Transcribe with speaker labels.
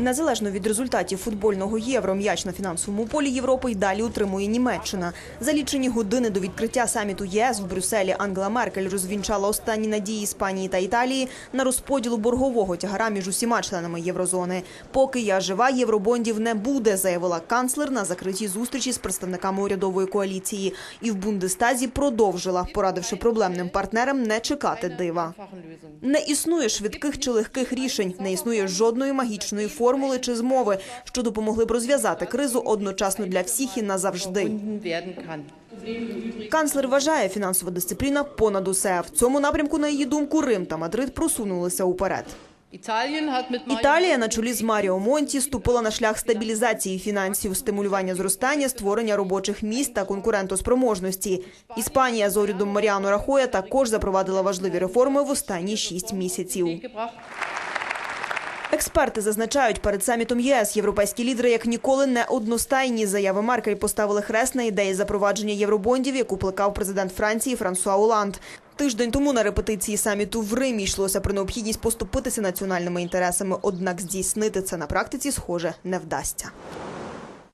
Speaker 1: Незалежно від результатів футбольного євро, м'яч на фінансовому полі Європи й далі утримує Німеччина. За лічені години до відкриття саміту ЄС в Брюсселі Ангела Меркель розвінчала останні надії Іспанії та Італії на розподілу боргового тягара між усіма членами єврозони. Поки я жива, євробондів не буде, заявила канцлер на закритій зустрічі з представниками урядової коаліції. І в Бундестазі продовжила, порадивши проблемним партнерам не чекати дива. Не існує швидких чи легких рішень, не існує жодної магічної формули чи змови, що допомогли б розв'язати кризу одночасно для всіх і назавжди. Канцлер вважає, фінансова дисципліна понад усе. В цьому напрямку, на її думку, Рим та Мадрид просунулися уперед. Італія на чолі з Маріо Монті ступила на шлях стабілізації фінансів, стимулювання зростання, створення робочих місць та конкурентоспроможності. Іспанія з урядом Маріано Рахоя також запровадила важливі реформи в останні шість місяців. Експерти зазначають, перед самітом ЄС європейські лідери як ніколи не одностайні. Заяви Маркель поставили хрест на ідеї запровадження євробондів, яку плекав президент Франції Франсуа Оланд. Тиждень тому на репетиції саміту в Римі йшлося про необхідність поступитися національними інтересами. Однак здійснити це на практиці, схоже, не вдасться.